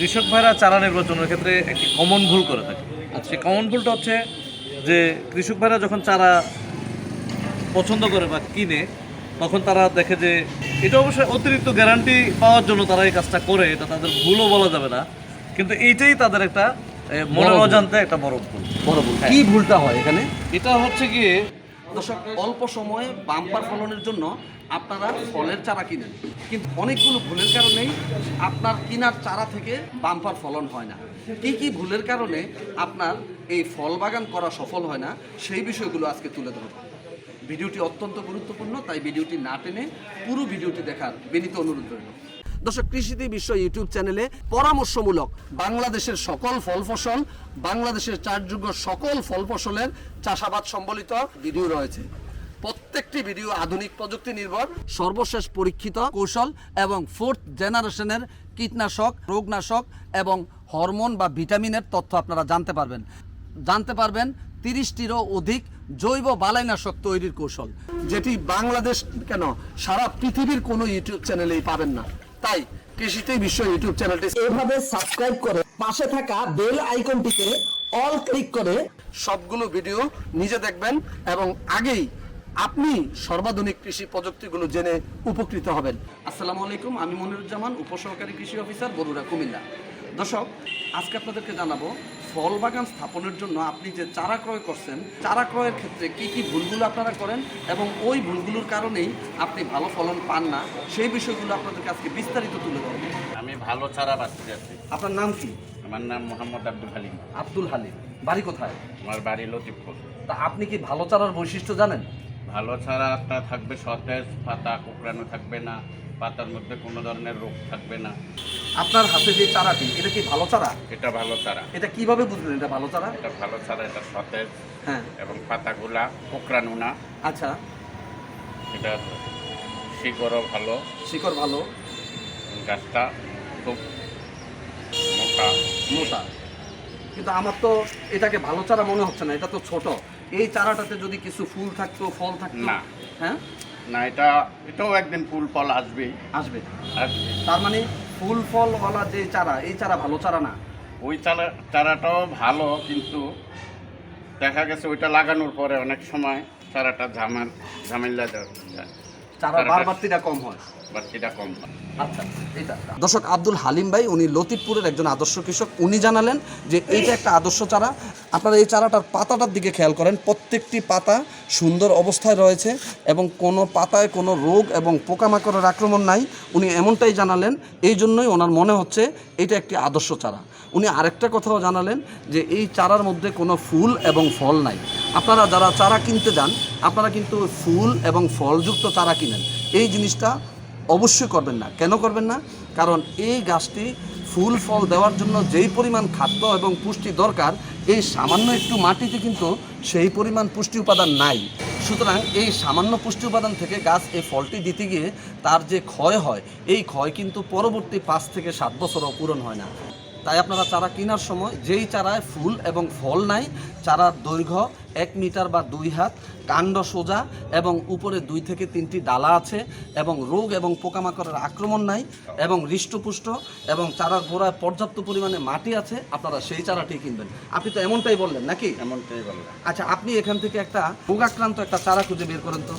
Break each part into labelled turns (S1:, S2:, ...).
S1: কৃষক ভাইরা চারা নির্বাচনের ক্ষেত্রে একটি কমন ভুল করে থাকে। সেই কমন ভুলটা হচ্ছে যে কৃষক ভাইরা যখন চারা পছন্দ করে বা কিনে তখন তারা দেখে যে এটা অবশ্যই অতিরিক্ত গ্যারান্টি পাওয়ার জন্য তারা এই কাজটা করে এটা তাদের ভুলও বলা যাবে না। কিন্তু এইটাই তাদের একটা মনের
S2: বড়
S1: অজান্তে একটা বড় ভুল।
S2: বড় ভুল। কি ভুলটা হয় এখানে?
S1: এটা হচ্ছে গিয়ে
S2: দর্শক, অল্প সময়ে বাম্পার ফলনের জন্য আপনারা ফলের চারা কিনেন। কিন্তু অনেকগুলো ভুলের কারণেই আপনার কিনার চারা থেকে বাম্পার ফলন হয় না। কি কি ভুলের কারণে আপনার এই ফল বাগান করা সফল হয় না, সেই বিষয়গুলো আজকে তুলে ধরব। ভিডিওটি অত্যন্ত গুরুত্বপূর্ণ, তাই ভিডিওটি না টেনে পুরো ভিডিওটি দেখার বিনীত অনুরোধ রইল। দর্শক, কৃষিতে বিশ্ব ইউটিউব চ্যানেলে পরামর্শমূলক বাংলাদেশের সকল ফল ফসল, বাংলাদেশের চারযোগ্য সকল ফল ফসলের চাষাবাদ সম্বলিত ভিডিও রয়েছে। প্রত্যেকটি ভিডিও আধুনিক প্রযুক্তি নির্ভর, সর্বশেষ পরীক্ষিত কৌশল এবং ফোর্থ জেনারেশনের কীটনাশক, রোগনাশক এবং হরমোন বা ভিটামিনের তথ্য আপনারা জানতে পারবেন। জানতে পারবেন তিরিশটিরও অধিক জৈব বালাইনাশক তৈরির কৌশল, যেটি বাংলাদেশ কেন সারা পৃথিবীর কোনো ইউটিউব চ্যানেলেই পাবেন না। তাই কৃষিতে বিশ্ব ইউটিউব চ্যানেলটি
S3: এভাবে সাবস্ক্রাইব করে পাশে থাকা বেল আইকনটিতে অল ক্লিক করে
S2: সবগুলো ভিডিও নিজে দেখবেন এবং আগেই আপনি সর্বাধুনিক কৃষি প্রযুক্তিগুলো জেনে উপকৃত হবেন। আসসালামু আলাইকুম আমি মনিরুজ্জামান উপসহকারী কৃষি অফিসার বরুড়া কুমিল্লা। দর্শক আজকে আপনাদেরকে জানাব ফল বাগান স্থাপনের জন্য আপনি যে চারা ক্রয় করছেন চারা ক্রয়ের ক্ষেত্রে কি কি ভুলগুলো আপনারা করেন এবং ওই ভুলগুলোর কারণেই আপনি ভালো ফলন পান না? সেই বিষয়গুলো আপনাদের আজকে বিস্তারিত তুলে ধরবো।
S4: আমি ভালো চারা বাঁচতে আছি
S2: আপনার নাম কি?
S4: আমার নাম মোহাম্মদ আব্দুল হালিম।
S2: আব্দুল হালিম। বাড়ি কোথায়?
S4: আমার বাড়ি লতিফপুর।
S2: তা আপনি কি ভালো চারার বৈশিষ্ট্য জানেন?
S4: ভালো চারাটা থাকবে সতেজ পাতা কুকড়ানো থাকবে না পাতার মধ্যে কোনো ধরনের রোগ থাকবে না।
S2: আপনার হাতে যে চারাটি এটা কি ভালো চারা?
S4: এটা ভালো চারা।
S2: এটা কীভাবে বুঝলেন এটা ভালো চারা?
S4: এটা ভালো চারা এটা সতেজ
S2: হ্যাঁ।
S4: এবং পাতাগুলা কুকড়ানো না
S2: আচ্ছা।
S4: এটা শিকড়ও ভালো।
S2: শিকড় ভালো।
S4: গাছটা খুব মোটা।
S2: মোটা। কিন্তু আমার তো এটাকে ভালো চারা মনে হচ্ছে না এটা তো ছোট। এই চারাটাতে যদি কিছু ফুল থাকতো ফল থাকতো?
S4: না।
S2: হ্যাঁ?
S4: না এটা এটাও একদিন ফুল ফল আসবেই।
S2: আসবে।
S4: আসবে
S2: তার মানে ফুল ফলওয়ালা যে চারা এই চারা ভালো চারা না?
S4: ওই চারা চারাটাও ভালো কিন্তু দেখা গেছে ওইটা লাগানোর পরে অনেক সময় চারাটা ঝামেল ঝামেলা যায়।
S2: চারা কম হয়?
S4: বাচ্চিটা কম হয়।
S2: আচ্ছা এটা। দর্শক আব্দুল হালিম ভাই উনি লতিফপুরের একজন আদর্শ কৃষক। উনি জানালেন যে এইটা একটা আদর্শ চারা আপনারা এই চারাটার পাতাটার দিকে খেয়াল করেন, প্রত্যেকটি পাতা সুন্দর অবস্থায় রয়েছে এবং কোনো পাতায় কোনো রোগ এবং পোকামাকড়ের আক্রমণ নাই। উনি এমনটাই জানালেন, এই জন্যই ওনার মনে হচ্ছে এটা একটি আদর্শ চারা। উনি আরেকটা কথাও জানালেন যে এই চারার মধ্যে কোনো ফুল এবং ফল নাই। আপনারা যারা চারা কিনতে যান, আপনারা কিন্তু ফুল এবং ফলযুক্ত চারা কিনেন। এই জিনিসটা অবশ্যই করবেন না। কেন করবেন না? কারণ এই গাছটি ফুল, ফল দেওয়ার জন্য যেই পরিমাণ খাদ্য এবং পুষ্টি দরকার এই সামান্য একটু মাটিতে কিন্তু সেই পরিমাণ পুষ্টি উপাদান নাই। সুতরাং এই সামান্য পুষ্টি উপাদান থেকে গাছ এই ফলটি দিতে গিয়ে তার যে ক্ষয় হয়, এই ক্ষয় কিন্তু পরবর্তী পাঁচ থেকে সাত বছরও পূরণ হয় না। তাই আপনারা চারা কেনার সময় যেই চারায় ফুল এবং ফল নাই, চারার দৈর্ঘ্য এক মিটার বা দুই হাত কাণ্ড সোজা এবং উপরে দুই থেকে তিনটি ডালা আছে এবং রোগ এবং পোকামাকড়ের আক্রমণ নাই এবং হৃষ্টপুষ্ট এবং চারার গোড়ায় পর্যাপ্ত পরিমাণে মাটি আছে আপনারা সেই চারাটি কিনবেন। আপনি তো এমনটাই বললেন নাকি?
S4: এমনটাই বললেন।
S2: আচ্ছা আপনি এখান থেকে একটা রোগাক্রান্ত একটা চারা খুঁজে বের করেন তো।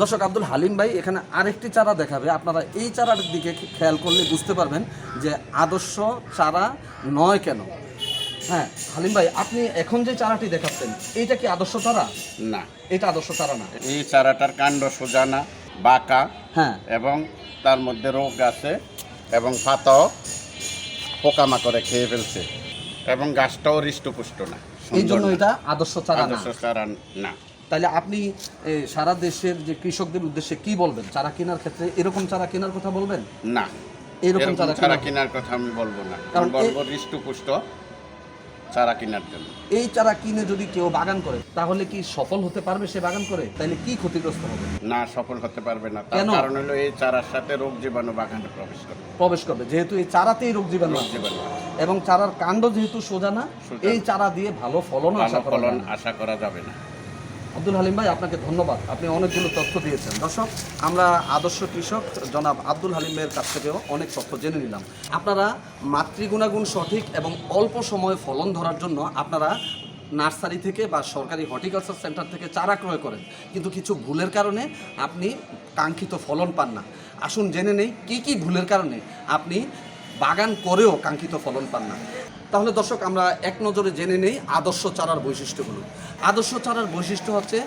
S2: দর্শক আব্দুল হালিম ভাই এখানে আরেকটি চারা দেখাবে। আপনারা এই চারাটার দিকে খেয়াল করলে বুঝতে পারবেন যে আদর্শ চারা নয় কেন। হ্যাঁ হালিম ভাই আপনি এখন যে চারাটি দেখাচ্ছেন এইটা কি আদর্শ চারা?
S4: না।
S2: এটা আদর্শ চারা না?
S4: এই চারাটার কাণ্ড সোজা না বাঁকা
S2: হ্যাঁ।
S4: এবং তার মধ্যে রোগ আছে এবং পাতাও পোকামাকড়ে খেয়ে ফেলছে এবং গাছটাও হৃষ্টপুষ্ট না
S2: এই জন্য এটা আদর্শ চারা না?
S4: আদর্শ চারা না।
S2: তাহলে আপনি সারা দেশের যে কৃষকদের উদ্দেশ্যে কি বলবেন? চারা কেনার ক্ষেত্রে এরকম চারা কেনার কথা বলবেন?
S4: না।
S2: এরকম চারা
S4: কেনার কথা আমি বলব না।
S2: কারণ
S4: বলব হৃষ্টপুষ্ট চারা কেনার জন্য।
S2: এই চারা কিনে যদি কেউ বাগান করে তাহলে কি সফল হতে পারবে সে বাগান করে? তাহলে কি ক্ষতিগ্রস্ত হবে?
S4: না সফল হতে পারবে না। তার
S2: কেন?
S4: কারণ হলো এই চারার সাথে রোগ জীবাণু বাগানে প্রবেশ করবে
S2: প্রবেশ করবে। যেহেতু এই চারাতেই রোগ জীবাণু
S4: রোগ
S2: আছে।
S4: জীবাণু
S2: এবং চারার কাণ্ড যেহেতু সোজা না
S4: সোজা।
S2: এই চারা দিয়ে ভালো ফলন
S4: ভালো
S2: আশা করা
S4: ফলন
S2: যায়
S4: আশা করা যাবে না।
S2: আব্দুল হালিম ভাই, আপনাকে ধন্যবাদ। আপনি অনেকগুলো তথ্য দিয়েছেন। দর্শক, আমরা আদর্শ কৃষক জনাব আব্দুল হালিম ভাইয়ের কাছ থেকেও অনেক তথ্য জেনে নিলাম। আপনারা মাতৃগুণাগুণ সঠিক এবং অল্প সময়ে ফলন ধরার জন্য আপনারা নার্সারি থেকে বা সরকারি হর্টিকালচার সেন্টার থেকে চারা ক্রয় করেন। কিন্তু কিছু ভুলের কারণে আপনি কাঙ্ক্ষিত ফলন পান না। আসুন জেনে নেই, কি কি ভুলের কারণে আপনি বাগান করেও কাঙ্ক্ষিত ফলন পান না। তাহলে দর্শক, আমরা এক নজরে জেনে নেই আদর্শ চারার বৈশিষ্ট্যগুলো। আদর্শ চারার বৈশিষ্ট্য হচ্ছে,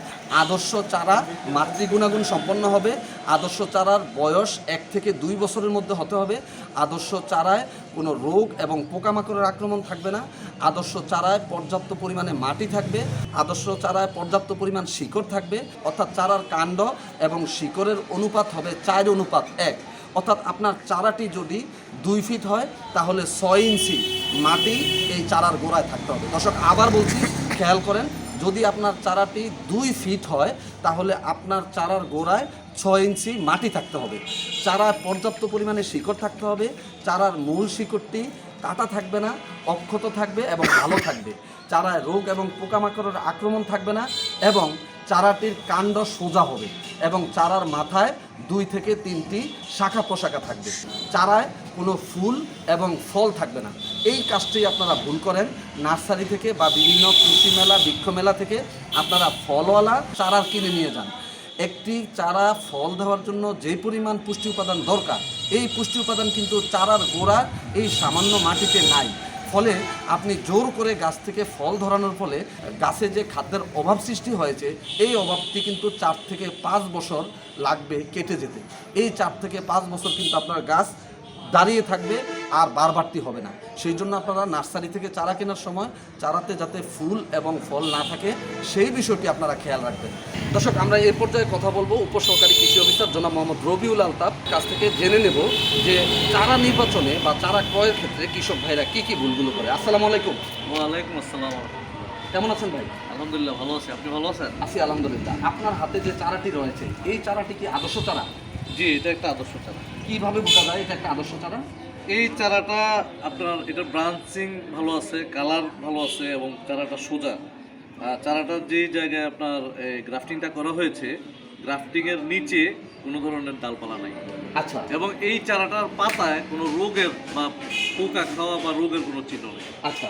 S2: আদর্শ চারা মাতৃগুণাগুণ সম্পন্ন হবে। আদর্শ চারার বয়স এক থেকে দুই বছরের মধ্যে হতে হবে। আদর্শ চারায় কোনো রোগ এবং পোকামাকড়ের আক্রমণ থাকবে না। আদর্শ চারায় পর্যাপ্ত পরিমাণে মাটি থাকবে। আদর্শ চারায় পর্যাপ্ত পরিমাণ শিকড় থাকবে। অর্থাৎ চারার কাণ্ড এবং শিকড়ের অনুপাত হবে চার অনুপাত এক। অর্থাৎ আপনার চারাটি যদি দুই ফিট হয়, তাহলে ছয় ইঞ্চি মাটি এই চারার গোড়ায় থাকতে হবে। দর্শক, আবার বলছি, খেয়াল করেন, যদি আপনার চারাটি দুই ফিট হয়, তাহলে আপনার চারার গোড়ায় ছয় ইঞ্চি মাটি থাকতে হবে। চারায় পর্যাপ্ত পরিমাণে শিকড় থাকতে হবে, চারার মূল শিকড়টি কাটা থাকবে না, অক্ষত থাকবে এবং ভালো থাকবে। চারায় রোগ এবং পোকামাকড়ের আক্রমণ থাকবে না এবং চারাটির কাণ্ড সোজা হবে এবং চারার মাথায় দুই থেকে তিনটি শাখা পোশাকা থাকবে। চারায় কোনো ফুল এবং ফল থাকবে না। এই কাজটি আপনারা ভুল করেন। নার্সারি থেকে বা বিভিন্ন কৃষি মেলা, বৃক্ষ মেলা থেকে আপনারা ফলওয়ালা চারা কিনে নিয়ে যান। একটি চারা ফল দেওয়ার জন্য যে পরিমাণ পুষ্টি উপাদান দরকার, এই পুষ্টি উপাদান কিন্তু চারার গোড়া এই সামান্য মাটিতে নাই। ফলে আপনি জোর করে গাছ থেকে ফল ধরানোর ফলে গাছে যে খাদ্যের অভাব সৃষ্টি হয়েছে, এই অভাবটি কিন্তু চার থেকে পাঁচ বছর লাগবে কেটে যেতে। এই চার থেকে পাঁচ বছর কিন্তু আপনার গাছ দাঁড়িয়ে থাকবে আর বারবারটি হবে না। সেই জন্য আপনারা নার্সারি থেকে চারা কেনার সময় চারাতে যাতে ফুল এবং ফল না থাকে সেই বিষয়টি আপনারা খেয়াল রাখবেন। দর্শক আমরা এর পর্যায়ে কথা বলব উপসহকারী কৃষি অফিসার জনাব মোহাম্মদ রবিউল আলতাফ কাছ থেকে জেনে নেব যে চারা নির্বাচনে বা চারা ক্রয়ের ক্ষেত্রে কৃষক ভাইরা কি কি ভুলগুলো করে। আসসালামু আলাইকুম।
S1: ওয়ালাইকুম আসসালাম
S2: কেমন আছেন ভাই?
S1: আলহামদুলিল্লাহ ভালো আছি। আপনি ভালো আছেন?
S2: আছি আলহামদুলিল্লাহ। আপনার হাতে যে চারাটি রয়েছে এই চারাটি কি আদর্শ চারা?
S1: জি এটা একটা আদর্শ চারা।
S2: কীভাবে বোঝা যায়? এটা একটা আদর্শ চারা।
S1: এই চারাটা আপনার এটা ব্রাঞ্চিং ভালো আছে কালার ভালো আছে এবং চারাটা সোজা। চারাটার যে জায়গায় আপনার গ্রাফটিংটা করা হয়েছে গ্রাফটিংয়ের নিচে কোনো ধরনের ডালপালা নাই।
S2: আচ্ছা।
S1: এবং এই চারাটার পাতায় কোনো রোগের বা পোকা খাওয়া বা রোগের কোনো চিহ্ন নেই।
S2: আচ্ছা।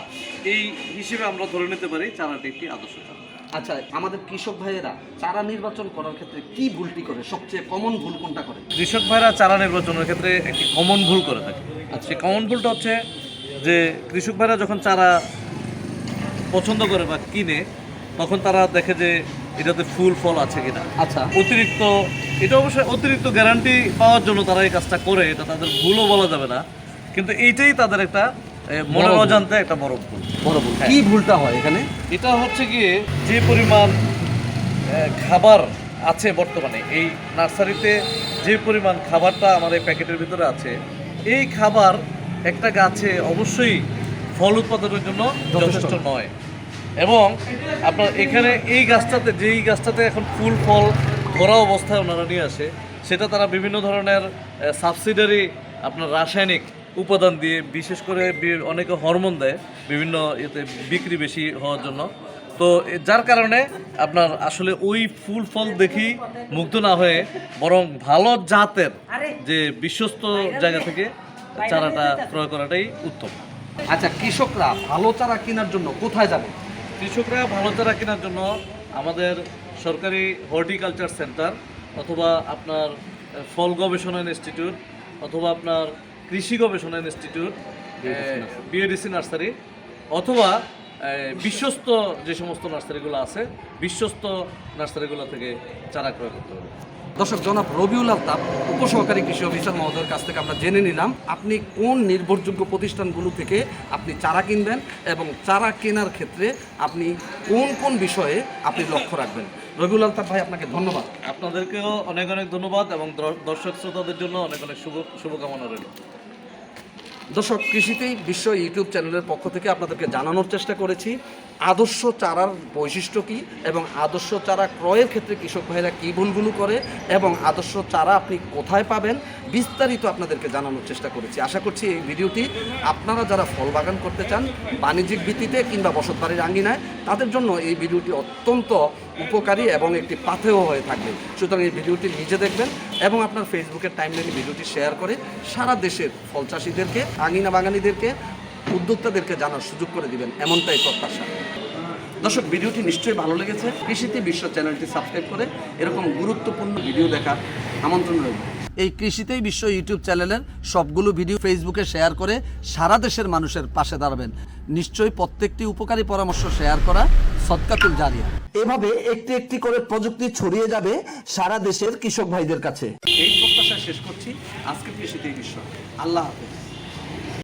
S1: এই হিসেবে আমরা ধরে নিতে পারি চারাটি একটি আদর্শ চারা।
S2: আচ্ছা আমাদের কৃষক ভাইয়েরা চারা নির্বাচন করার ক্ষেত্রে কি ভুলটি করে? সবচেয়ে কমন ভুল কোনটা করে?
S1: কৃষক ভাইরা চারা নির্বাচনের ক্ষেত্রে একটি কমন ভুল করে থাকে। সেই কমন ভুলটা হচ্ছে যে কৃষক ভাইরা যখন চারা পছন্দ করে বা কিনে তখন তারা দেখে যে এটাতে ফুল ফল আছে কিনা।
S2: আচ্ছা।
S1: অতিরিক্ত এটা অবশ্যই অতিরিক্ত গ্যারান্টি পাওয়ার জন্য তারা এই কাজটা করে এটা তাদের ভুলও বলা যাবে না। কিন্তু এইটাই তাদের একটা মনের। অজান্তে একটা বড় ভুল
S2: বড় ভুল। কি ভুলটা হয় এখানে
S1: এটা হচ্ছে গিয়ে যে পরিমাণ খাবার আছে বর্তমানে এই নার্সারিতে যে পরিমাণ খাবারটা আমার এই প্যাকেটের ভিতরে আছে এই খাবার একটা গাছে অবশ্যই ফল উৎপাদনের জন্য
S2: যথেষ্ট
S1: নয় এবং আপনার এখানে এই গাছটাতে যেই গাছটাতে এখন ফুল ফল ধরা অবস্থায় ওনারা নিয়ে আসে সেটা তারা বিভিন্ন ধরনের সাবসিডারি আপনার রাসায়নিক উপাদান দিয়ে বিশেষ করে অনেকে হরমোন দেয় বিভিন্ন এতে বিক্রি বেশি হওয়ার জন্য। তো যার কারণে আপনার আসলে ওই ফুল ফল দেখি মুগ্ধ না হয়ে বরং ভালো জাতের যে বিশ্বস্ত জায়গা থেকে চারাটা ক্রয় করাটাই উত্তম।
S2: আচ্ছা কৃষকরা ভালো চারা কেনার জন্য কোথায় যাবে?
S1: কৃষকরা ভালো চারা কেনার জন্য আমাদের সরকারি হর্টিকালচার সেন্টার অথবা আপনার ফল গবেষণা ইনস্টিটিউট অথবা আপনার কৃষি গবেষণা ইনস্টিটিউট বিএডিসি নার্সারি। অথবা বিশ্বস্ত যে সমস্ত নার্সারিগুলো আছে বিশ্বস্ত নার্সারিগুলো থেকে চারা ক্রয় করতে হবে।
S2: দর্শক জনাব রবিউল আলতাফ উপসহকারী কৃষি অফিসার মহোদয়ের কাছ থেকে আমরা জেনে নিলাম আপনি কোন নির্ভরযোগ্য প্রতিষ্ঠানগুলো থেকে আপনি চারা কিনবেন এবং চারা কেনার ক্ষেত্রে আপনি কোন কোন বিষয়ে আপনি লক্ষ্য রাখবেন? রবিউল আলতাফ ভাই আপনাকে ধন্যবাদ।
S1: আপনাদেরকেও অনেক অনেক ধন্যবাদ এবং দর- দর্শক শ্রোতাদের জন্য অনেক অনেক শুভ শুভকামনা রইল।
S2: দর্শক কৃষিতেই বিশ্ব ইউটিউব চ্যানেলের পক্ষ থেকে আপনাদেরকে জানানোর চেষ্টা করেছি, আদর্শ চারার বৈশিষ্ট্য কী এবং আদর্শ চারা ক্রয়ের ক্ষেত্রে কৃষক ভাইরা কী ভুলগুলো করে এবং আদর্শ চারা আপনি কোথায় পাবেন বিস্তারিত আপনাদেরকে জানানোর চেষ্টা করেছি। আশা করছি এই ভিডিওটি আপনারা যারা ফল বাগান করতে চান, বাণিজ্যিক ভিত্তিতে কিংবা বসতবাড়ির আঙ্গিনায় তাদের জন্য এই ভিডিওটি অত্যন্ত উপকারী এবং একটি পাথেয় হয়ে থাকবে। সুতরাং এই ভিডিওটি নিজে দেখবেন এবং আপনার ফেসবুকের টাইমলাইনে ভিডিওটি শেয়ার করে সারা দেশের ফল চাষিদেরকে আঙিনা বাঙালিদেরকে, উদ্যোক্তাদেরকে জানার সুযোগ করে দিবেন, এমনটাই প্রত্যাশা। দর্শক, ভিডিওটি নিশ্চয়ই ভালো লেগেছে। কৃষিতে বিশ্ব চ্যানেলটি সাবস্ক্রাইব করে এরকম গুরুত্বপূর্ণ ভিডিও দেখার আমন্ত্রণ রইল। এই কৃষিতেই বিশ্ব ইউটিউব চ্যানেলের সবগুলো ভিডিও ফেসবুকে শেয়ার করে সারা দেশের মানুষের পাশে দাঁড়াবেন। নিশ্চয়ই প্রত্যেকটি উপকারী পরামর্শ শেয়ার করা সৎকাতুল জারিয়া।
S3: এভাবে একটি একটি করে প্রযুক্তি ছড়িয়ে যাবে সারা দেশের কৃষক ভাইদের কাছে।
S2: এই প্রত্যাশা শেষ করছি। আজকের কৃষিতেই বিশ্ব। আল্লাহ হাফেজ।